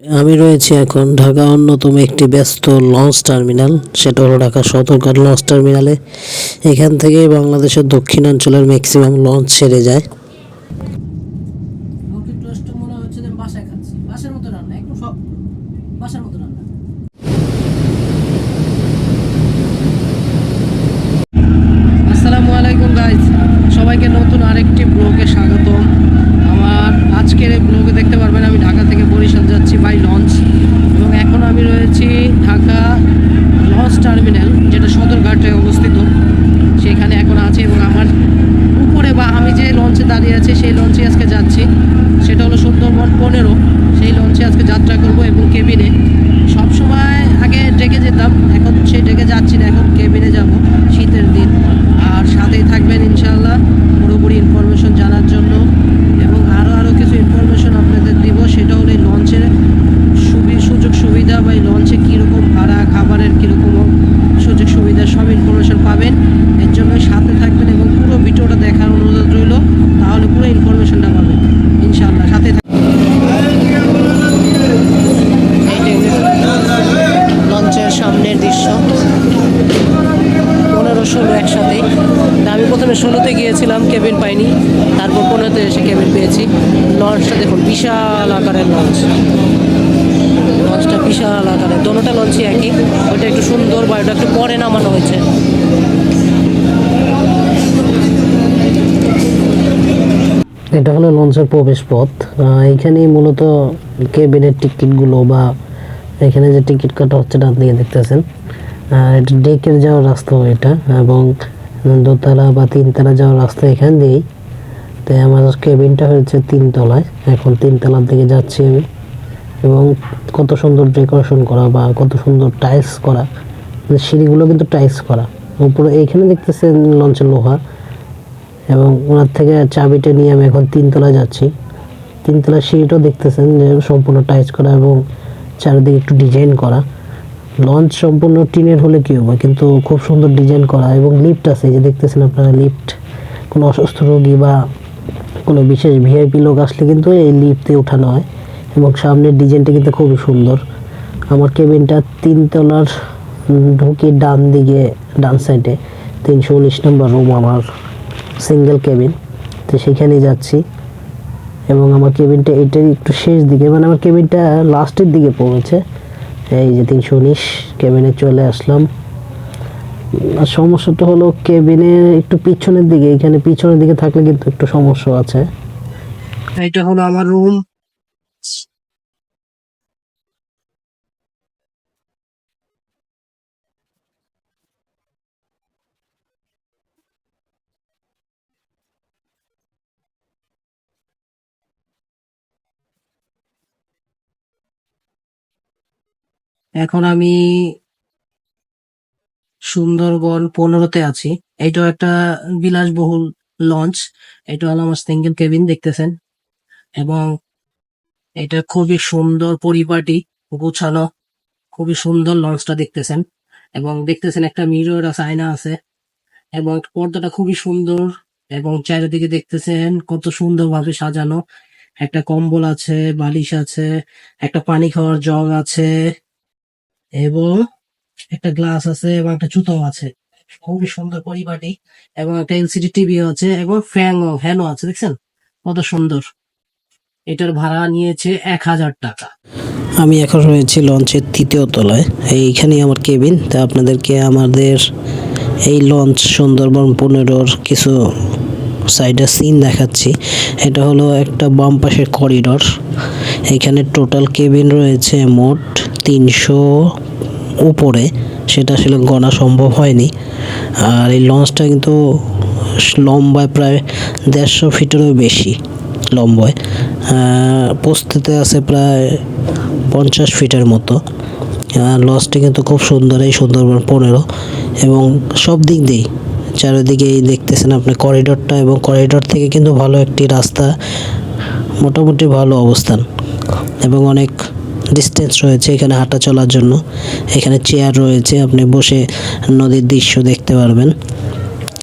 আমি রয়েছি এখন ঢাকা অন্যতম একটি ব্যস্ত লঞ্চ টার্মিনাল। সেটা হলো ঢাকা সদরঘাট লঞ্চ টার্মিনালে। এখান থেকে বাংলাদেশের দক্ষিণাঞ্চলের ম্যাক্সিমাম লঞ্চ ছেড়ে যায় আমাকে টোস্ট মনে হচ্ছে যে আমি বাসায় খাচ্ছি বাসার মতো রান্না একদম সব বাসার মতো রান্না আসসালামু আলাইকুম গাইজ সবাইকে নতুন আরেকটি ব্লগে স্বাগতম আমার আজকের এই ব্লগে দেখতে পারবেন আমি ঢাকা থেকে বরিশাল যাচ্ছি বাই লঞ্চ এবং এখন আমি রয়েছি ঢাকা লঞ্চ টার্মিনাল যেটা সদরঘাটে অবস্থিত সেখানে এখন আছি এবং আমার উপরে বা আমি যে লঞ্চে দাঁড়িয়ে আছি সেই লঞ্চে আজকে যাচ্ছি সেটা হলো সুন্দরবন পনেরো সেই লঞ্চে আজকে যাত্রা করব এবং কেবিনে সব সময় আগে ডেকে যেতাম এখন সেই ডেকে যাচ্ছি না এখন কেবিনে যাব শীতের দিন আর সাথেই থাকবেন ইনশাআল্লাহ পুরোপুরি ইনফরমেশন জানার জন্য এবং আরও আরও কিছু ইনফরমেশন আপনাদের দিব সেটা হলো এই লঞ্চের সুবি সুযোগ সুবিধা বা এই লঞ্চে কীরকম ভাড়া খাবারের কীরকম সুযোগ সুবিধা সব ইনফরমেশন পাবেন এর জন্য সাথে থাকবেন এবং পুরো ভিডিওটা দেখার অনুরোধ রইল তাহলে পুরো ইনফরমেশনটা পাবেন ইনশাআল্লাহ সাথে থাকবেন লঞ্চের সামনের দৃশ্য পনেরো ষোলো একসাথেই তা আমি প্রথমে ষোলোতে গিয়েছিলাম কেবিন পাইনি তারপর পনেরোতে এসে কেবিন পেয়েছি লঞ্চটা দেখুন বিশাল আকারের লঞ্চ লঞ্চটা বিশাল আকারের দোনোটা লঞ্চই একই ওইটা একটু সুন্দর বা ওটা একটু পরে নামানো হয়েছে লঞ্চের প্রবেশ পথ এইখানেই মূলত কেবিনের টিকিটগুলো বা এখানে যে টিকিট কাটা হচ্ছে ডান দিকে দেখতেছেন। এটা ডেকের যাওয়ার রাস্তা এটা এবং দোতলা বা তিনতলা যাওয়ার রাস্তা এখান দিয়েই। তাই আমার কেবিনটা হয়েছে তিনতলায়, এখন তিনতলার দিকে যাচ্ছি আমি। এবং কত সুন্দর ডেকোরেশন করা বা কত সুন্দর টাইলস করা মানে সিঁড়িগুলো কিন্তু টাইলস করা। উপরে এইখানে দেখতেছেন লঞ্চের লোহা এবং ওনার থেকে চাবিটা নিয়ে আমি এখন তিনতলা যাচ্ছি। তিনতলা সিঁড়িটাও দেখতেছেন যে সম্পূর্ণ টাইচ করা এবং চারিদিকে একটু ডিজাইন করা। লঞ্চ সম্পূর্ণ টিনের হলে কী হবে? কিন্তু খুব সুন্দর ডিজাইন করা এবং লিফট আছে। যে দেখতেছেন আপনারা লিফট, কোনো অসুস্থ রোগী বা কোনো বিশেষ ভিআইপি লোক আসলে কিন্তু এই লিফটে ওঠানো হয় এবং সামনের ডিজাইনটা কিন্তু খুবই সুন্দর। আমার কেবিনটা তিনতলার ঢুকে ডান দিকে, ডান সাইডে তিনশো উনিশ নম্বর রুম আমার। Single cabin. তো সেখানে যাচ্ছি। এবং আমার কেবিনটা এটার একটু শেষ দিকে মানে আমার কেবিনটা লাস্টের দিকে পড়েছে। এই যে তিনশো উনিশ কেবিনে চলে আসলাম। আর সমস্যাটা হলো কেবিনে একটু পিছনের দিকে, এখানে পিছনের দিকে থাকলে কিন্তু একটু সমস্যা আছে। এটা হলো আমার রুম এখন আমি সুন্দরবন পনেরোতে আছি। এইটাও একটা বিলাসবহুল লঞ্চ এটা হলো আমার সিঙ্গেল কেবিন দেখতেছেন? এবং এটা খুবই সুন্দর পরিপাটি, গোছানো, খুবই সুন্দর লঞ্চটা দেখতেছেন। এবং দেখতেছেন একটা মিরর আছে আয়না আছে। এবং পর্দাটা খুবই সুন্দর এবং চারিদিকে দেখতেছেন কত সুন্দরভাবে সাজানো। একটা কম্বল আছে, বালিশ আছে, একটা পানি খাওয়ার জগ আছে। এবং একটা গ্লাস আছে এবং একটা জুতো আছে। খুবই সুন্দর পরিপাটি এবং একটা এলসিডি টিভি আছে এবং ফ্যান ও ফ্যানও আছে, দেখছেন? কত সুন্দর। এটার ভাড়া নিয়েছে এক হাজার টাকা। আমি এখন রয়েছি লঞ্চের তৃতীয় তলায়। এইখানেই আমার কেবিন। তা আপনাদেরকে আমাদের এই লঞ্চ সুন্দরবন পনেরোর কিছু সাইডের সিন দেখাচ্ছি। এটা হলো একটা বাম পাশের করিডর। এখানে টোটাল কেবিন রয়েছে মোট তিনশো উপরে, সেটা আসলে গণা সম্ভব হয়নি। আর এই লঞ্চটা কিন্তু লম্বায় প্রায় দেড়শো ফিটেরও বেশি লম্বায়। পোস্তেতে আছে প্রায় পঞ্চাশ ফিটের মতো। লঞ্চটি কিন্তু খুব সুন্দর, এই সুন্দরবন পনেরো। এবং সব দিক দিয়েই, চারিদিকেই দেখতেছেন আপনি করিডোরটা এবং করিডোর থেকে কিন্তু ভালো একটি রাস্তা, মোটামুটি ভালো অবস্থান। এবং অনেক ডিস্টেন্স রয়েছে এখানে হাঁটা চলার জন্য। এখানে চেয়ার রয়েছে, আপনি বসে নদীর দৃশ্য দেখতে পারবেন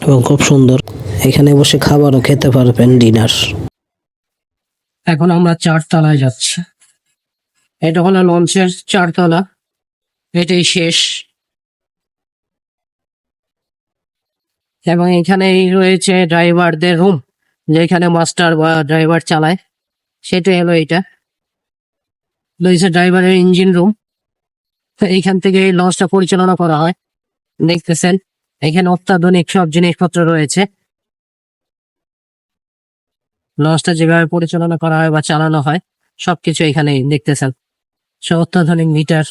এবং খুব সুন্দর। এখানে বসে খাবারও খেতে পারবেন ডিনার এখন আমরা চারতলায় যাচ্ছি। এটা হলো লঞ্চের চারতলা। এটাই শেষ। এবং এখানেই রয়েছে ড্রাইভারদের রুম যেখানে মাস্টার বা ড্রাইভার চালায়। সেটাই হলো এটা। রয়েছে ড্রাইভারের ইঞ্জিন রুম এইখান থেকে লঞ্চটা পরিচালনা করা হয়। দেখতেছেন, এখানে অত্যাধুনিক সব জিনিসপত্র রয়েছে। লঞ্চটা যেভাবে পরিচালনা করা হয় বা চালানো হয়, সবকিছু এখানে দেখতেছেন। সব অত্যাধুনিক মিটার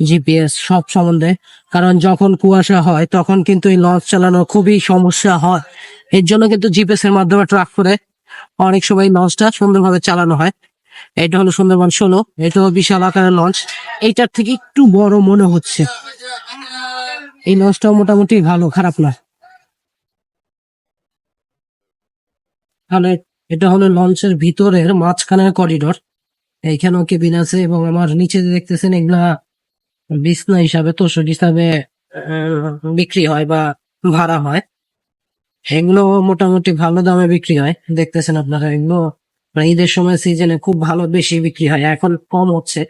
জিপিএস সব সম্বন্ধে। কারণ যখন কুয়াশা হয়, তখন কিন্তু এই লঞ্চ চালানো খুবই সমস্যা হয়। এর জন্য কিন্তু জিপিএস এর মাধ্যমে ট্রাক করে অনেক সময় লঞ্চটা সুন্দরভাবে চালানো হয়। এটা হলো সুন্দরবন ষোলো, এটা হলো বিশাল আকারের লঞ্চ। এইটার থেকে একটু বড় মনে হচ্ছে। এই লঞ্চটাও মোটামুটি ভালো, খারাপ না। তাহলে এটা হলো লঞ্চের ভিতরের মাঝখানের করিডোর। এইখানেও কেবিন আছে এবং আমার নিচে দেখতেছেন এগুলা বিছনা হিসাবে, তোষক হিসাবে বিক্রি হয় বা ভাড়া হয়। এগুলো মোটামুটি ভালো দামে বিক্রি হয়। দেখতেছেন আপনারা এগুলো। মানে ঈদের সময় সিজনে খুব ভালো বেশি বিক্রি হয়। এখন কম হচ্ছে।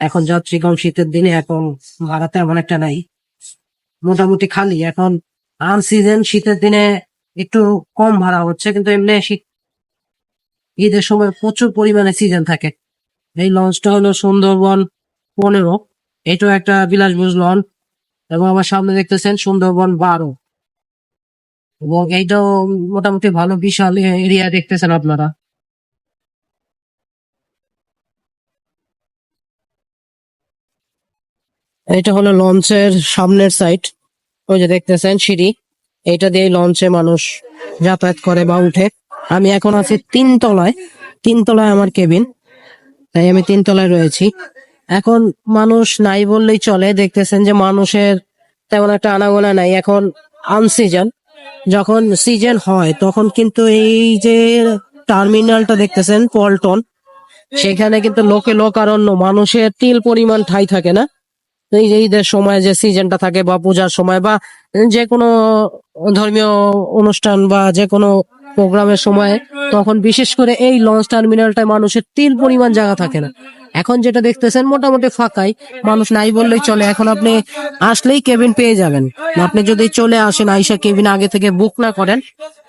এখন যাত্রী কম শীতের দিনে এখন ভাড়া তেমন একটা নাই। মোটামুটি খালি। এখন আন সিজন শীতের দিনে একটু কম ভাড়া হচ্ছে, কিন্তু এমনি শীত ঈদের সময় প্রচুর পরিমাণে সিজন থাকে। এই লঞ্চটা হলো সুন্দরবন পনেরো। এটাও একটা বিলাসবহুল লঞ্চ এবং আমার সামনে দেখতেছেন সুন্দরবন বারো। এবং এইটাও মোটামুটি ভালো বিশাল এরিয়া দেখতেছেন আপনারা। এটা হলো লঞ্চের সামনের সাইড ওই যে দেখতেছেন সিঁড়ি। এটা দিয়ে লঞ্চে মানুষ যাতায়াত করে বা উঠে। আমি এখন আছি তিন তলায় তিন তলায় আমার কেবিন। তাই আমি তিন তলায় রয়েছি। এখন মানুষ নাই বললেই চলে। দেখতেছেন যে মানুষের তেমন একটা আনাগোনা নাই। এখন আনসিজন যখন সিজন হয়, তখন কিন্তু এই যে টার্মিনালটা দেখতেছেন, পল্টন, সেখানে কিন্তু লোকে লোকারণ্য। মানুষের তিল পরিমাণ ঠাই থাকে না। এই যে ঈদের সময় যে সিজনটা থাকে বা পূজার সময় বা যে কোনো ধর্মীয় অনুষ্ঠান বা যে কোনো প্রোগ্রামের সময়, তখন বিশেষ করে এই লঞ্চ টার্মিনালটায় মানুষের তিল পরিমাণ জায়গা থাকে না। এখন যেটা দেখতেছেন মোটামুটি ফাঁকাই, মানুষ নাই বললেই চলে। এখন আপনি আসলেই কেবিন পেয়ে যাবেন। আপনি যদি চলে আসেন, আইসা কেবিন আগে থেকে বুক না করেন,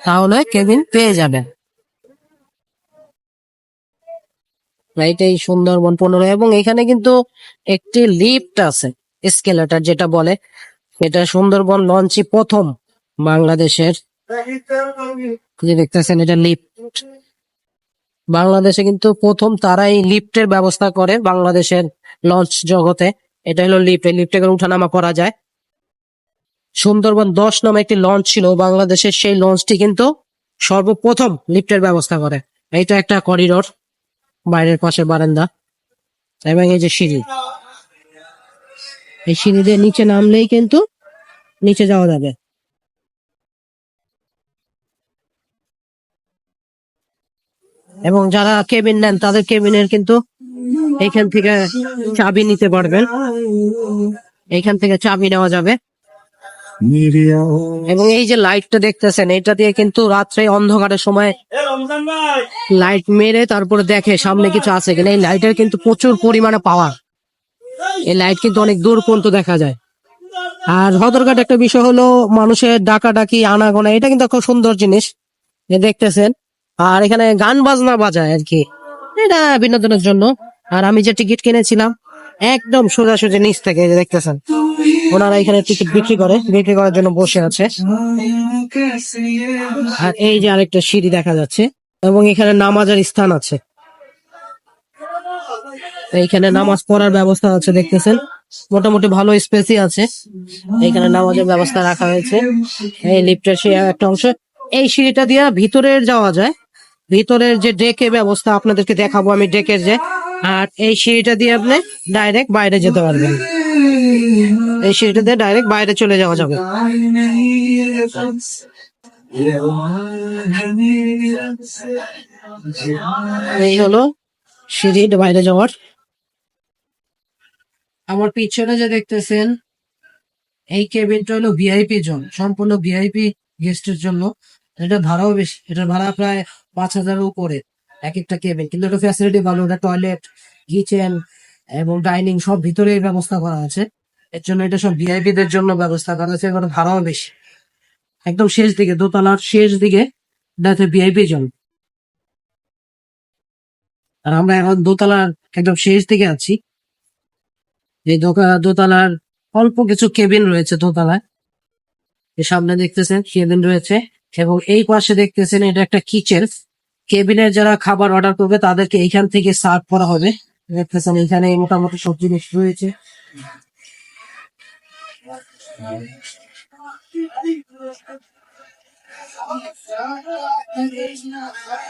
তাহলে কেবিন পেয়ে যাবেন। এইটাই সুন্দরবন পনেরো। এবং এখানে কিন্তু একটি লিফট আছে, স্কেলেটার যেটা বলে। এটা সুন্দরবন লঞ্চই প্রথম বাংলাদেশের। দেখতেছেন, এটা লিফট। বাংলাদেশে কিন্তু প্রথম তারাই লিফটের ব্যবস্থা করে বাংলাদেশের লঞ্চ জগতে। এটা হলো লিফট, এই লিফটে করে উঠানামা করা যায়। সুন্দরবন দশ নামে একটি লঞ্চ ছিল, বাংলাদেশের সেই লঞ্চটি কিন্তু সর্বপ্রথম লিফটের ব্যবস্থা করে। এইটা একটা করিডোর। বাইরের পাশে বারান্দা এবং এই যে সিঁড়ি। এই সিঁড়ি দিয়ে নিচে নামলেই কিন্তু নিচে যাওয়া যাবে। এবং যারা কেবিন নেন, তাদের কেবিনের কিন্তু এইখান থেকে চাবি নিতে পারবেন। এইখান থেকে চাবি নেওয়া যাবে। এবং এই যে লাইটটা দেখতেছেন এটা দিয়ে কিন্তু রাত্রে অন্ধকারের সময় লাইট মেরে তারপরে দেখে সামনে কিছু আছে কিনা। এই লাইটের কিন্তু প্রচুর পরিমাণে পাওয়ার এই লাইট কিন্তু অনেক দূর পর্যন্ত দেখা যায়। আর হদরঘাট একটা বিষয় হলো মানুষের ডাকাডাকি আনাগোনা এটা কিন্তু খুব সুন্দর জিনিস। দেখতেছেন। আর এখানে গান বাজনা বাজায় আর কি। এটা বিনোদনের জন্য। আর আমি যে টিকিট কিনেছিলাম একদম সোজাসুজি নিচ থেকে দেখতেছেন। ওনারা এখানে টিকিট বিক্রি করে বিক্রি করার জন্য বসে আছে। আর এই যে আরেকটা সিঁড়ি দেখা যাচ্ছে এবং এখানে নামাজের স্থান আছে। এইখানে নামাজ পড়ার ব্যবস্থা আছে দেখতেছেন? মোটামুটি ভালো স্পেসই আছে। এখানে নামাজের ব্যবস্থা রাখা হয়েছে। এই লিফটের সেই একটা অংশ। এই সিঁড়িটা দিয়ে ভিতরের যাওয়া যায়। ভিতরের যে ডেকে ব্যবস্থা আপনাদেরকে দেখাবো আমি ডেকের যে। আর এই সিঁড়িটা দিয়ে আপনি ডাইরেক্ট বাইরে যেতে পারবেন। এই সিঁড়িটা দিয়ে ডাইরেক্ট বাইরে চলে যাওয়া যাবে। এই হলো সিঁড়ি বাইরে যাওয়ার। আমার পিছনে যে দেখতেছেন, এই কেবিনটা হলো ভিআইপি জোন, সম্পূর্ণ ভিআইপি গেস্টের জন্য। এটা ভাড়াও বেশি, এটা ভাড়া প্রায় পাঁচ হাজারের উপরে, এক একটা কেবিন। কিন্তু এটা ফ্যাসিলিটি ভালো এটা টয়লেট কিচেন এবং ডাইনিং সব ভিতরেই ব্যবস্থা করা আছে। এর জন্য এটা সব ভিআইপি দের জন্য ব্যবস্থা করা আছে, এবার ভাড়াও বেশি। একদম শেষ দিকে, দোতলার শেষ দিকে, এটা ভিআইপি জন। আর আমরা এখন দোতলার একদম শেষ দিকে আছি। এই দোতলার অল্প কিছু কেবিন রয়েছে দোতলায়। সামনে দেখতেছেন কেবিন রয়েছে। এবং এই পাশে দেখতেছেন, এটা একটা কিচেন কেবিনের যারা খাবার অর্ডার করবে, তাদেরকে এইখান থেকে সার্ভ করা হবে। দেখতেছেন এখানে মোটামুটি সব জিনিস রয়েছে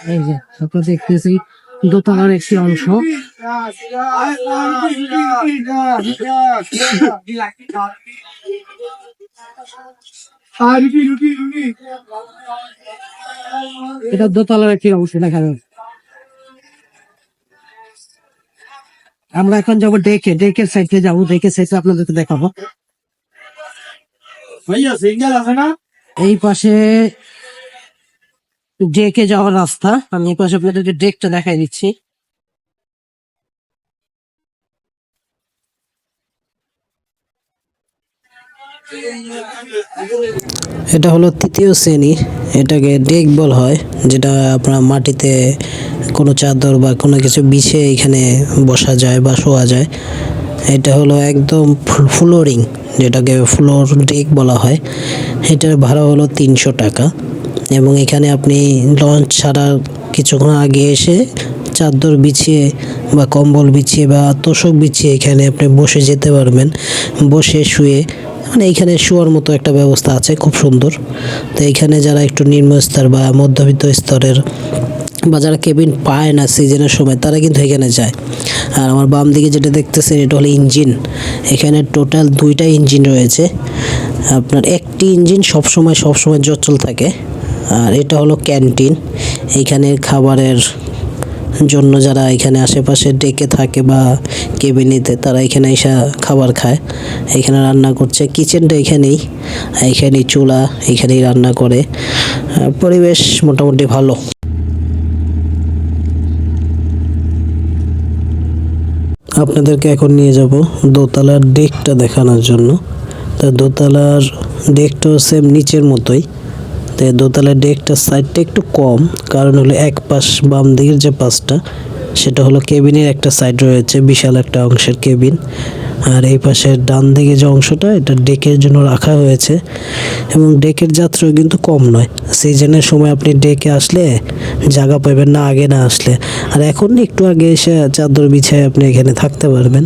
এই যে, আপনারা দেখতেছি দোতলার একটি অংশ। এটা দোতলার একটি অংশ, দেখা যাবে আমরা এখন যাব ডেকে ডেকে সাইডে যাব ডেকে সাইডে আপনাদেরকে দেখাবো। এই পাশে ডেকে যাওয়ার রাস্তা। আমি এই পাশে আপনাদেরকে ডেকটা দেখাই দিচ্ছি। এটা হলো তৃতীয় শ্রেণি। এটাকে ডেক বল হয়, যেটা আপনার মাটিতে কোনো চাদর বা কোনো কিছু বিছিয়ে এখানে বসা যায় বা শোয়া যায়। এটা হলো একদম ফ্লোরিং, যেটাকে ফ্লোর ডেক বলা হয়। এটার ভাড়া হলো তিনশো টাকা। এবং এখানে আপনি লঞ্চ ছাড়ার কিছুক্ষণ আগে এসে চাদর বিছিয়ে বা কম্বল বিছিয়ে বা তোষক বিছিয়ে এখানে আপনি বসে যেতে পারবেন। বসে শুয়ে মানে এইখানে শোয়ার মতো একটা ব্যবস্থা আছে, খুব সুন্দর। তো এইখানে যারা একটু নিম্ন স্তর বা মধ্যবিত্ত স্তরের বা যারা কেবিন পায় না সিজনের সময়, তারা কিন্তু এখানে যায়। আর আমার বাম দিকে যেটা দেখতেছেন, এটা হলো ইঞ্জিন। এখানে টোটাল দুইটা ইঞ্জিন রয়েছে। আপনার একটি ইঞ্জিন সবসময় সবসময় জচল থাকে। আর এটা হলো ক্যান্টিন। এইখানে খাবারের জন্য যারা এখানে আশেপাশে ডেকে থাকে বা কেবিনেতে, তারা এখানে এসে খাবার খায়। এখানে রান্না করছে। কিচেনটা এখানেই। এখানেই চুলা, এখানেই রান্না করে। পরিবেশ মোটামুটি ভালো। আপনাদেরকে এখন নিয়ে যাব দোতলার ডেকটা দেখানোর জন্য। তা দোতলার ডেকটাও সেম নিচের মতোই। তাই দোতলার ডেকটার সাইডটা একটু কম, কারণ হলো এক পাশ বাম দিকের যে পাশটা, সেটা হলো কেবিনের একটা সাইড রয়েছে, বিশাল একটা অংশের কেবিন। আর এই পাশের ডান দিকে যে অংশটা, এটা ডেকের জন্য রাখা হয়েছে। এবং ডেকের যাত্রাও কিন্তু কম নয়। সিজনের সময় আপনি ডেকে আসলে জায়গা পাবেন না, আগে না আসলে। আর এখন একটু আগে এসে চাদর বিছায় আপনি এখানে থাকতে পারবেন।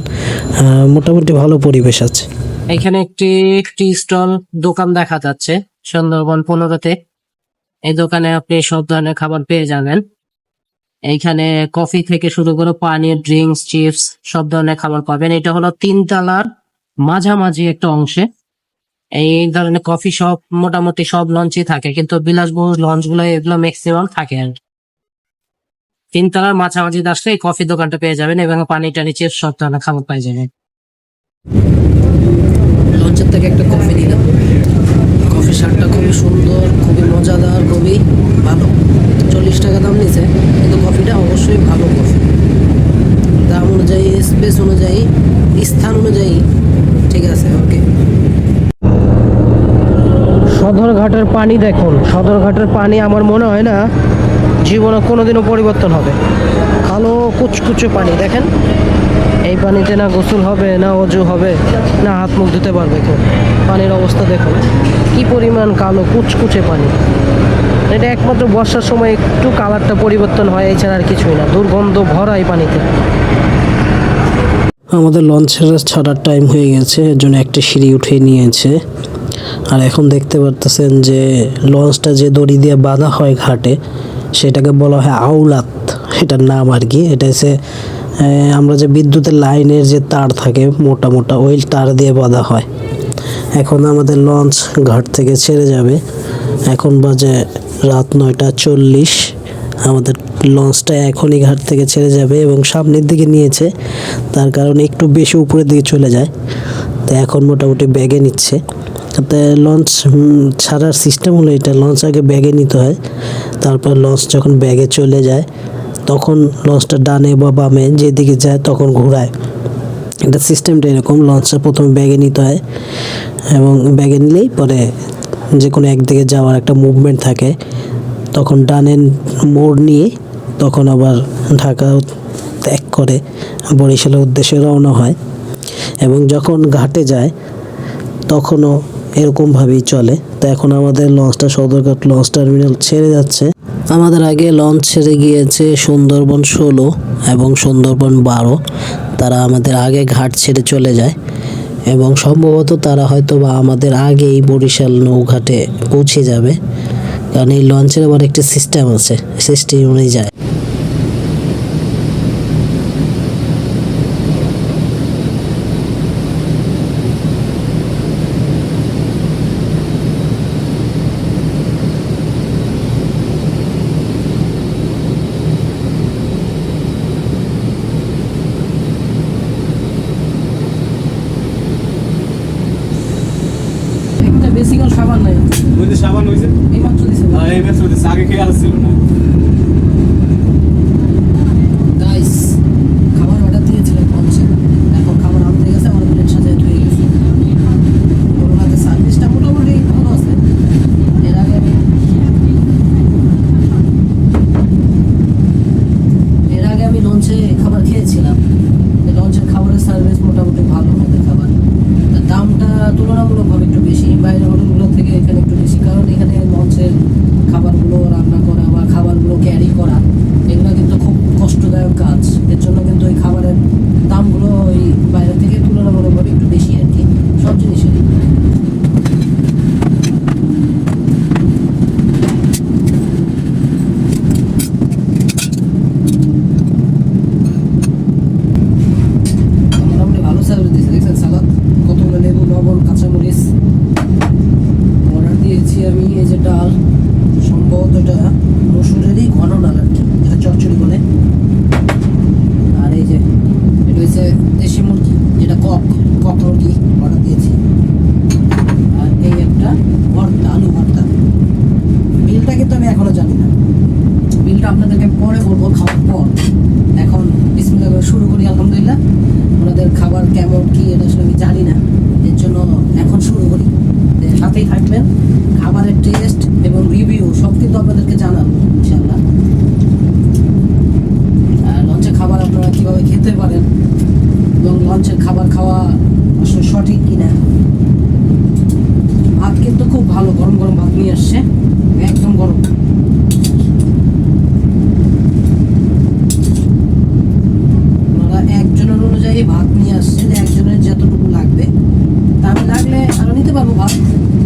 মোটামুটি ভালো পরিবেশ আছে। এখানে একটি টি স্টল দোকান দেখা যাচ্ছে। সুন্দরবন পনেরোতে এই দোকানে আপনি সব ধরনের খাবার পেয়ে যাবেন। এইখানে কফি থেকে শুরু করে পানির ড্রিঙ্কস, চিপস, সব ধরনের খাবার পাবেন। এটা হলো তিনতলার মাঝামাঝি একটা অংশে। এই ধরনের কফি শপ মোটামুটি সব লঞ্চই থাকে, কিন্তু বিলাসবহুল লঞ্চগুলো এগুলো ম্যাক্সিমাম থাকে আর। তিনতলার মাঝামাঝি আসলে এই কফি দোকানটা পেয়ে যাবেন এবং পানি টানি, চিপস, সব ধরনের খাবার পেয়ে যাবেন। লঞ্চের থেকে একটা কফি নিলাম। কফি শার্টটা খুবই সুন্দর, খুবই মজাদার, খুবই ভালো। চল্লিশ টাকা দাম নিছে কিন্তু কফিটা অবশ্যই ভালো কফি। দাম অনুযায়ী স্পেস অনুযায়ী, স্থান অনুযায়ী ঠিক আছে ওকে সদরঘাটের পানি দেখুন, সদরঘাটের পানি আমার মনে হয় না জীবনে কোনোদিনও পরিবর্তন হবে। কালো কুচকুচে পানি, দেখেন? এই পানিতে না গোসল হবে, না অজু হবে, না হাত মুখ ধুতে পারবে কেউ। পানির অবস্থা দেখুন। কি পরিমাণ কালো, কুচকুচে পানি। এটা একমাত্র বর্ষার সময় একটু কালারটা পরিবর্তন হয় এছাড়া আর কিছুই না। দুর্গন্ধ ভরা এই পানিতে। আমাদের লঞ্চের ছাড়ার টাইম হয়ে গেছে, এর জন্য একটা সিঁড়ি উঠিয়ে নিয়েছে। আর এখন দেখতে পারতেছেন যে, লঞ্চটা যে দড়ি দিয়ে বাঁধা হয় ঘাটে, সেটাকে বলা হয় আউলাত এটার নাম আর কি। এটা হচ্ছে আমরা যে বিদ্যুতের লাইনের যে তার থাকে, মোটা মোটা, ওই তার দিয়ে বাঁধা হয়। এখন আমাদের লঞ্চ ঘাট থেকে ছেড়ে যাবে। এখন বাজে রাত নয়টা চল্লিশ। আমাদের লঞ্চটা এখনই ঘাট থেকে ছেড়ে যাবে এবং সামনের দিকে নিয়েছে। তার কারণে একটু বেশি উপরের দিকে চলে যায়। তো এখন মোটামুটি ব্যাগে নিচ্ছে। তাতে লঞ্চ ছাড়ার সিস্টেম হলো এটা। লঞ্চ আগে ব্যাগে নিতে হয়। তারপর লঞ্চ যখন ব্যাগে চলে যায় তখন লঞ্চটা ডানে বা বামে যেদিকে যায় তখন ঘোরায়। এটা সিস্টেমটা এরকম, লঞ্চটা প্রথমে ব্যাগে নিতে হয় এবং ব্যাগে নিলেই পরে যে কোনো একদিকে যাওয়ার একটা মুভমেন্ট থাকে। তখন ডানের মোড় নিয়ে তখন আবার ঢাকা ত্যাগ করে, বরিশালের উদ্দেশ্যে রওনা হয় এবং যখন ঘাটে যায় তখনও এরকমভাবেই চলে। তো এখন আমাদের লঞ্চটা সদরঘাট লঞ্চ টার্মিনাল ছেড়ে যাচ্ছে। আমাদের আগে লঞ্চ ছেড়ে গিয়েছে সুন্দরবন ষোলো এবং সুন্দরবন বারো। তারা আমাদের আগে ঘাট ছেড়ে চলে যায় এবং সম্ভবত তারা হয়তো বা আমাদের আগে এই বরিশাল নৌঘাটে পৌঁছে যাবে। কারণ এই লঞ্চের আবার একটি সিস্টেম আছে সিস্টেম অনুযায়ী। একটা কোন সাবান নাই। ওই যে সাবান হইছে। এই মাত্র দিছে। আর এই মাত্র দিছে। আগে খেয়ে আসছিল না গাইস খাবার অর্ডার দিয়েছিলাম পৌঁছে এখন খাবার আনতে গেছে আমার প্লেট সাজায় ধুয়ে গেছে ওনাদের সার্ভিসটা মোটামুটি ভালো আছে এর আগে আমি এর আগে আমি লঞ্চে খাবার খেয়েছিলাম এই লঞ্চের খাবারের সার্ভিস মোটামুটি ভালো ওদের খাবার তার দামটা তুলনামূলকভাবে একটু বেশি বাইরের হোটেলগুলো থেকে এখানে একটু বেশি কারণ এখানে লঞ্চের খাবারগুলো রান্না করা বা খাবারগুলো ক্যারি করা এগুলো কিন্তু খুব কষ্টদায়ক কাজ এর জন্য কিন্তু ওই খাবারের দামগুলো ওই বাইরে থেকে তুলনামূলকভাবে একটু বেশি আর কি সব জিনিসেরই মোটামুটি ভালো সার্ভিস দিয়েছে দেখছেন সালাদ কতগুলো লেবু লবণ কাঁচামরিচ অর্ডার দিয়েছি আমি এই যে ডাল সম্ভবত এটা মসুরেরই ঘন ডাল আর কি যেটা চচ্চড়ি বলে আর এই যে এটা হচ্ছে দেশি মুরগি যেটা কক কক মুরগি অর্ডার দিয়েছি আর এই একটা ভর্তা আলু ভর্তা বিলটা কিন্তু আমি এখনও জানি না বিলটা আপনাদেরকে পরে বলব খাওয়ার পর এখন বিসমিল্লাহ করে শুরু করি আলহামদুলিল্লাহ ওনাদের খাবার কেমন কি এটা আসলে আমি জানি না এর জন্য এখন শুরু করি যে সাথেই থাকবেন খাবারের টেস্ট এবং রিভিউ সব কিন্তু আপনাদেরকে জানাব ইনশাল্লাহ আর লঞ্চে খাবার আপনারা কীভাবে খেতে পারেন এবং লঞ্চের খাবার খাওয়া আসলে সঠিক কিনা? ভাত কিন্তু খুব ভালো গরম গরম ভাত নিয়ে আসছে একদম গরম ওনারা একজনের অনুযায়ী ভাত নিয়ে আসছে যে একজনের যতটুকু লাগবে তা আমি লাগলে আরও নিতে পারব ভাত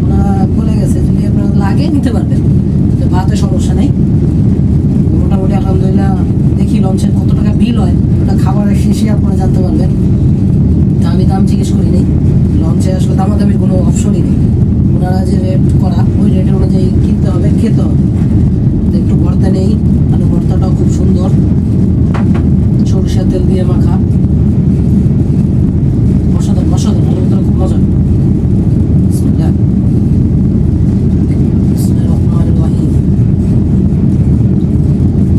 ওনারা বলে গেছে যদি আপনার লাগে নিতে পারবেন তো ভাতের সমস্যা নেই মোটামুটি আলহামদুলিল্লাহ দেখি লঞ্চের কত টাকা বিল হয় ওটা খাবারের শেষে আপনারা জানতে পারবেন তা আমি দাম জিজ্ঞেস করি নেই লঞ্চে আসলে দামাদামির কোনো অপশনই নেই ওনারা যে রেট করা ওই রেটের অনুযায়ী কিনতে হবে খেতে হবে তো একটু ভর্তা নেই আলু ভর্তাটাও খুব সুন্দর সরিষা তেল দিয়ে মাখা অসাধারণ অসাধারণ আলু ভর্তা খুব মজা বিসমিল্লাহ। বিসমিল্লাহির রহমানির রহিম।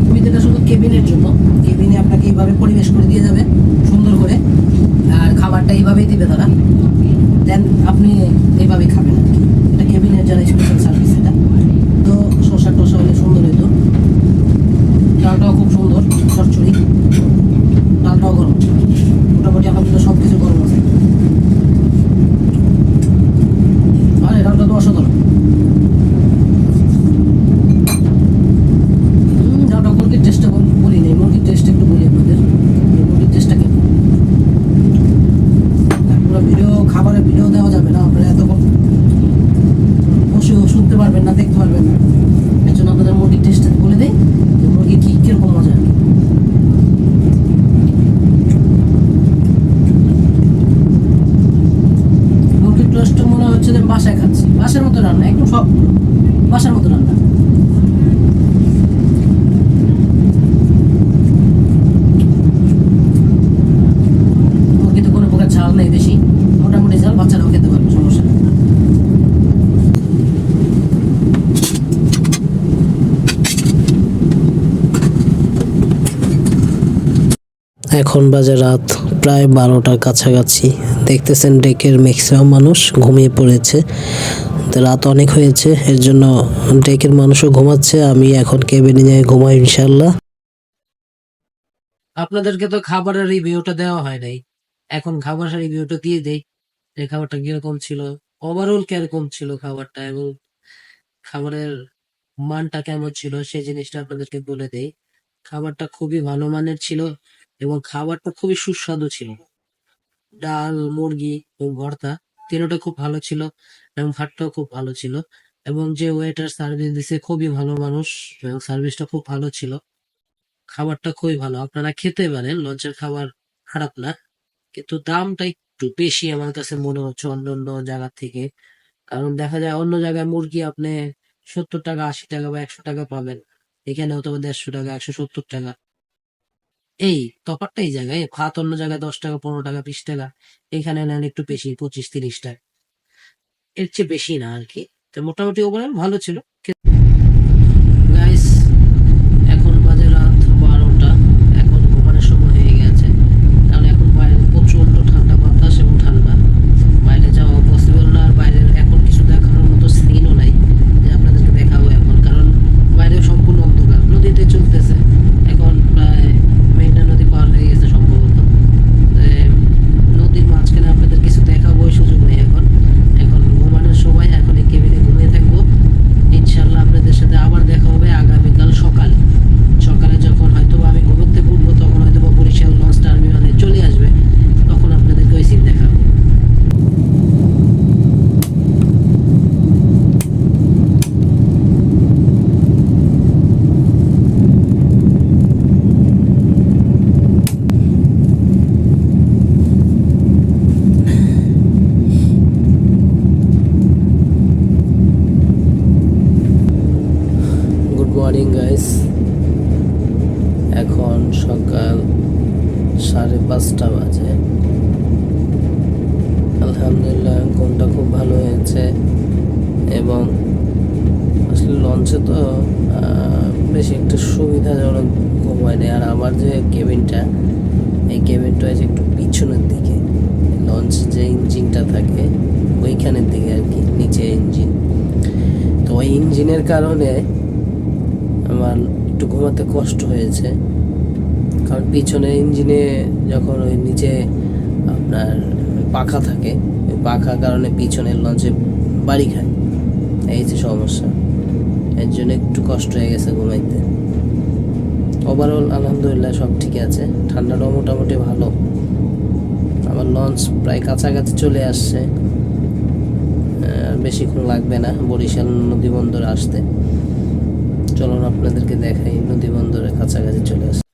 সুবিধাটা শুধু কেবিনের জন্য কেবিনে আপনাকে পরিবেশ করে দিয়ে যাবে, সুন্দর করে। আর খাবারটা এইভাবেই দেবে তারা। দেন আপনি এইভাবেই খাবেন আর কি এটা কেবিনের যারা স্পেশাল সার্ভিস এটা তো শসা টসা হলে সুন্দর হইতো ডালটাও খুব সুন্দর চচ্চড়ি ডালটাও গরম মোটামুটি আলহামদুলিল্লাহ সব কিছু গরম আছে আরে ডালটা তো অসাধারণ হুম, ডালটা মুরগির টেস্টটা বলি নেই মুরগির টেস্ট একটু বলি আপনাদের এই মুরগির টেস্টটা কেমন পুরো ভিডিও খাবারের ভিডিও দেওয়া যাবে না আপনারা এতক্ষণ বসেও শুনতে পারবেন না দেখতে পারবেন না এর জন্য আপনাদের মুরগির টেস্টটা বলে দেয় যে মুরগি কি কীরকম মজা আর কি। মুরগির টেস্টটা মনে হচ্ছে যে আমি বাসায় খাচ্ছি। বাসার মতো রান্না, একদম সব বাসার মতো রান্না। কোনো প্রকার ঝাল নেই মোটামুটি ঝাল বাচ্চারাও খেতে সমস্যা এখন বাজে রাত, প্রায় বারোটার কাছাকাছি। দেখতেছেন ডেকের ম্যাক্সিমাম মানুষ ঘুমিয়ে পড়েছে। রাত অনেক হয়েছে, এর জন্য ডেকের মানুষও ঘুমাচ্ছে, আমি এখন কেবিনে নিয়ে ঘুমাই ইনশাল্লাহ আপনাদেরকে তো খাবারের রিভিউটা দেওয়া হয় নাই। এখন খাবারের রিভিউটা দিয়ে দেই, যে খাবারটা কীরকম ছিল ওভারঅল কীরকম ছিল খাবারটা এবং খাবারের মানটা কেমন ছিল, সেই জিনিসটা আপনাদেরকে বলে দেই। খাবারটা খুবই ভালো মানের ছিল এবং খাবারটা খুবই সুস্বাদু ছিল। ডাল, মুরগি এবং ভর্তা তিনোটা খুব ভালো ছিল এবং ভাতটাও খুব ভালো ছিল এবং যে ওয়েটার সার্ভিস দিছে খুবই ভালো মানুষ এবং সার্ভিসটা খুব ভালো ছিল। খাবারটা খুবই ভালো। আপনারা খেতে পারেন, লঞ্চের খাবার খারাপ না, কিন্তু দামটা একটু বেশি আমার কাছে মনে হচ্ছে অন্য অন্য জায়গা থেকে। কারণ দেখা যায় অন্য জায়গায় মুরগি আপনি সত্তর টাকা, আশি টাকা বা একশো টাকা পাবেন। এখানে হয়তো দেড়শো টাকা, একশো সত্তর টাকা। এই তফাৎটা এই জায়গায় ভাত অন্য জায়গায় দশ টাকা, পনেরো টাকা, বিশ টাকা, এখানে নেন একটু বেশি, পঁচিশ, তিরিশ টাকা। এর চেয়ে বেশি না আর কি। তো মোটামুটি ওভারঅল ভালো ছিল গাইস এখন বাজে রাত বারোটা এখন ঘুমানোর সময় হয়ে গেছে কারণ এখন বাইরে প্রচণ্ড ঠান্ডা বাতাস এবং ঠান্ডা বাইরে যাওয়া পসিবল না আর বাইরে এখন কিছু দেখানোর মতো সিনও নাই যে আপনাদেরকে দেখাবো এখন কারণ বাইরে সম্পূর্ণ অন্ধকার নদীতে চলতেছে এখন প্রায় মেঘনা নদী পার হয়ে গেছে সম্ভবত তো, নদীর মাঝখানে আপনাদের কিছু দেখাবো ওই সুযোগ নেই এখন এখন ঘুমানোর সময় এখন এই কেবিনে ঘুমিয়ে থাকব ইনশাল্লাহ আপনাদের সাথে আবার দেখা হবে আগামীকাল সকালে সকালে যখন হয়তো বা আমি ঘুমোতে উঠবো তখন হয়তো বা বরিশাল লঞ্চ টার্মিনালে চলে আসবে তখন আপনাদেরকে ওই সিন দেখাবো গুড মর্নিং গাইস এখন সকাল সাড়ে পাঁচটা বাজে। আলহামদুলিল্লাহ, ঘুমটা খুব ভালো হয়েছে। এবং আসলে লঞ্চে তো বেশি একটা সুবিধাজনক ঘুম হয়নি। আর আমার যে কেবিনটা, এই কেবিনটা হয়েছে একটু পিছনের দিকে। লঞ্চ যে ইঞ্জিনটা থাকে, ওইখানের দিকে আর কি, নিচে ইঞ্জিন। তো ওই ইঞ্জিনের কারণে আমার একটু ঘুমাতে কষ্ট হয়েছে। কারণ পিছনে ইঞ্জিনে যখন ওই নিচে আপনার পাখা থাকে, ওই পাখার কারণে পিছনের লঞ্চে বাড়ি খায়। এই যে সমস্যা। এর জন্য একটু কষ্ট হয়ে গেছে ঘুমাইতে। ওভারঅল আলহামদুলিল্লাহ সব ঠিক আছে। ঠান্ডাটাও মোটামুটি ভালো। আমার লঞ্চ প্রায় কাছাকাছি চলে আসছে। বেশিক্ষণ লাগবে না বরিশাল নদী বন্দরে আসতে। চলুন আপনাদেরকে দেখাই নদী বন্দরের কাছাকাছি চলে আসছে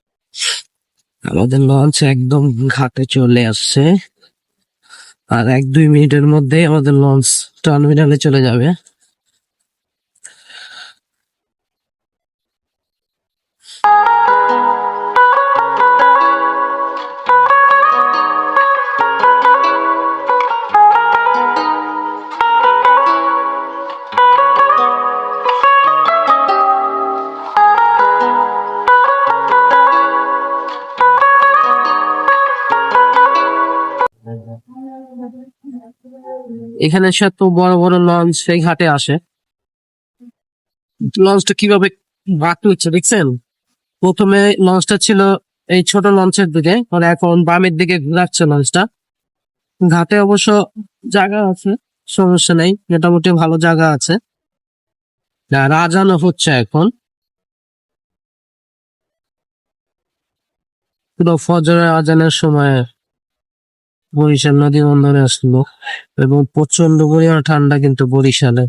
আমাদের লঞ্চ একদম ঘাটে চলে আসছে। আর এক দুই মিনিটের মধ্যে আমাদের লঞ্চ টার্মিনালে চলে যাবে। এখানে এত বড় বড় লঞ্চ এই ঘাটে আসে। লঞ্চটা কীভাবে বাঁক নিচ্ছে দেখছেন? প্রথমে লঞ্চটা ছিল এই ছোট লঞ্চের দিকে মানে এখন বামের দিকে ঘুরাচ্ছে লঞ্চটা ঘাটে অবশ্য জায়গা আছে, সমস্যা নেই, মোটামুটি ভালো জায়গা আছে। আর আজানও হচ্ছে এখন। পুরো ফজরের আজানের সময় বরিশাল নদী বন্দরে আসলো এবং প্রচণ্ড পরিমাণ ঠান্ডা কিন্তু বরিশালে।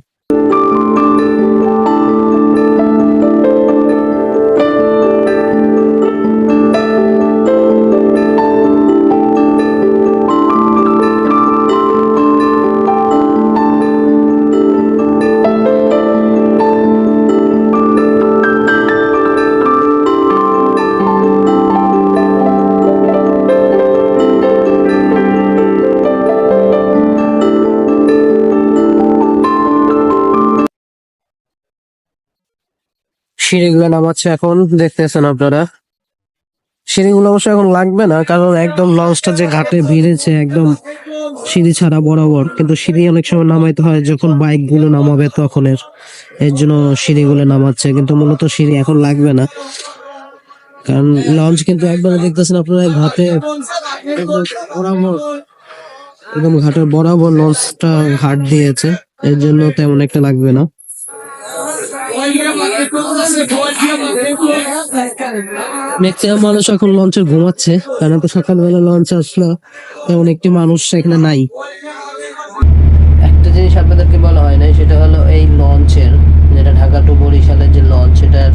সিঁড়িগুলো নামাচ্ছে এখন দেখতেছেন আপনারা। সিঁড়িগুলো অবশ্য এখন লাগবে না, কারণ একদম লঞ্চটা যে ঘাটে ভিড়েছে একদম সিঁড়ি ছাড়া বরাবর। কিন্তু সিঁড়ি অনেক সময় নামাইতে হয়, যখন বাইকগুলো নামাবে তখনের। এর জন্য সিঁড়িগুলো নামাচ্ছে, কিন্তু মূলত সিঁড়ি এখন লাগবে না। কারণ লঞ্চ কিন্তু একবার দেখতেছেন আপনারা, ঘাটে বরাবর, একদম ঘাটের বরাবর লঞ্চটা ঘাট দিয়েছে। এর জন্য তেমন একটা লাগবে না। ম্যাক্সিমাম মানুষ এখন লঞ্চে ঘুমাচ্ছে, কারণ তো সকালবেলা লঞ্চ আসলো, তেমন একটি মানুষ এখানে নাই। একটা জিনিস আপনাদেরকে বলা হয় না সেটা হলো এই লঞ্চের যেটা ঢাকা টু বরিশালের যে লঞ্চ সেটার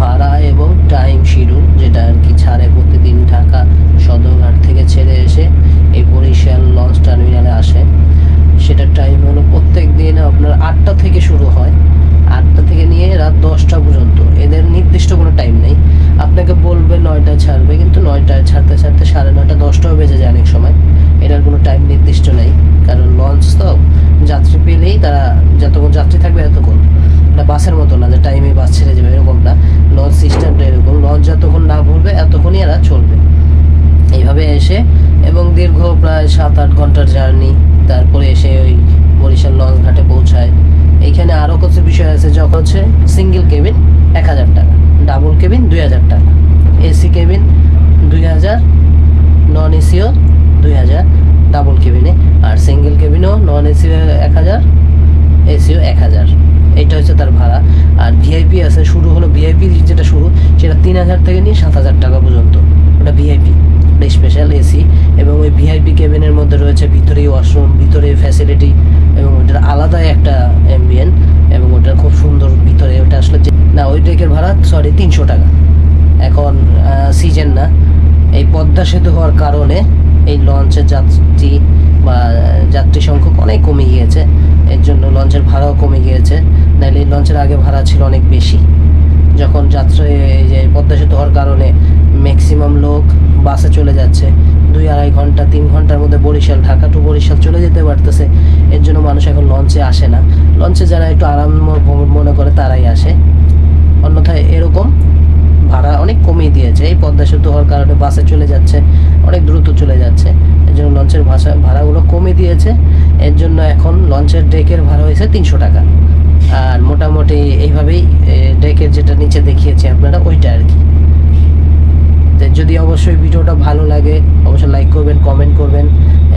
ভাড়া এবং টাইম শিডিউল যেটা আর কি ছাড়ে প্রতিদিন ঢাকা সদরঘাট থেকে ছেড়ে এসে এই বরিশাল লঞ্চ টার্মিনালে আসে সেটার টাইম হলো প্রত্যেক দিন আপনার আটটা থেকে শুরু হয় আটটা থেকে নিয়ে রাত দশটা পর্যন্ত এদের নির্দিষ্ট কোনো টাইম নেই আপনাকে বলবে নয়টায় ছাড়বে কিন্তু নয়টায় ছাড়তে ছাড়তে সাড়ে নয়টা দশটাও বেজে যায় অনেক সময় এটার কোনো টাইম নির্দিষ্ট নেই কারণ লঞ্চ তো যাত্রী পেলেই তারা যতক্ষণ যাত্রী থাকবে এতক্ষণ এটা বাসের মতো না, যে টাইমে বাস ছেড়ে যাবে, এরকম না। লঞ্চ সিস্টেমটা এরকম। লঞ্চ যতক্ষণ না ভুলবে এতক্ষণই এরা চলবে। এইভাবে এসে, এবং দীর্ঘ প্রায় সাত আট ঘণ্টার জার্নি তারপরে এসে ওই বরিশাল লঞ্চ ঘাটে পৌঁছায়। এইখানে আরও কিছু বিষয় আছে, যখন হচ্ছে সিঙ্গেল কেবিন এক হাজার টাকা। ডাবল কেবিন দুই হাজার টাকা। এসি কেবিন দুই হাজার। নন এসিও দুই হাজার। ডাবল কেবিনে আর সিঙ্গেল কেবিনও নন এসিও এক হাজার এসিও এক হাজার। এইটা হচ্ছে তার ভাড়া। আর ভিআইপি আছে, শুরু হলো ভিআইপি যেটা শুরু, সেটা তিন হাজার থেকে নিয়ে সাত হাজার টাকা পর্যন্ত। ওটা ভিআইপি ওটা স্পেশাল এসি এবং ওই ভিআইপি কেবিনের মধ্যে রয়েছে ভিতরেই ওয়াশরুম ভিতরে ফ্যাসিলিটি এবং ওটার আলাদাই একটা অ্যাম্বিয়েন্ট এবং ওটার খুব সুন্দর ভিতরে, ওটা আসলে না, ওই ডেকের ভাড়া সরি তিনশো টাকা। এখন সিজন না। এই পদ্মা সেতু হওয়ার কারণে এই লঞ্চের যাত্রী বা যাত্রী সংখ্যক অনেক কমে গিয়েছে। এর জন্য লঞ্চের ভাড়াও কমে গিয়েছে। নাহলে লঞ্চের আগে ভাড়া ছিল অনেক বেশি। যখন যাত্রী, এই যে পদ্মা সেতু হওয়ার কারণে ম্যাক্সিমাম লোক বাসে চলে যাচ্ছে। দুই আড়াই ঘণ্টা, তিন ঘণ্টার মধ্যে বরিশাল, ঢাকা টু বরিশাল চলে যেতে পারতেছে। এর জন্য মানুষ এখন লঞ্চে আসে না। লঞ্চে যারা একটু আরাম মনে করে তারাই আসে। অন্যথায় এরকম ভাড়া অনেক কমিয়ে দিয়েছে। এই পদ্মা সেতু হওয়ার কারণে বাসে চলে যাচ্ছে, অনেক দ্রুত চলে যাচ্ছে। লঞ্চের ভাষা ভাড়াগুলো কমিয়ে দিয়েছে। এর জন্য এখন লঞ্চের ডেকের ভাড়া হয়েছে তিনশো টাকা। আর মোটামুটি এইভাবেই ডেকের যেটা নিচে দেখিয়েছি আপনারা, ওইটা আর কি। যদি অবশ্যই ভিডিওটা ভালো লাগে, অবশ্যই লাইক করবেন কমেন্ট করবেন,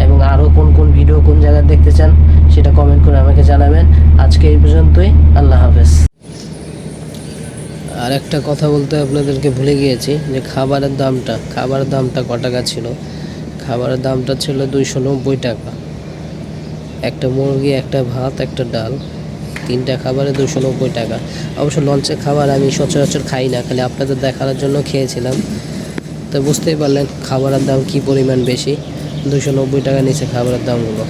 এবং আরও কোন কোন ভিডিও কোন জায়গায় দেখতে চান, সেটা কমেন্ট করে আমাকে জানাবেন। আজকে এই পর্যন্তই, আল্লাহ হাফেজ। আর একটা কথা বলতে আপনাদেরকে ভুলে গিয়েছি, যে খাবারের দামটা খাবারের দামটা ক টাকা ছিল? খাবারের দামটা ছিল দুইশো নব্বই টাকা। একটা মুরগি, একটা ভাত, একটা ডাল, তিনটা খাবারে দুশো নব্বই টাকা। অবশ্য লঞ্চে খাবার আমি সচরাচর খাই না, খালি আপনাদের দেখানোর জন্য খেয়েছিলাম। তো বুঝতেই পারলেন খাবারের দাম কি পরিমাণ বেশি। দুশো নব্বই টাকা নিচে খাবারের দামগুলো।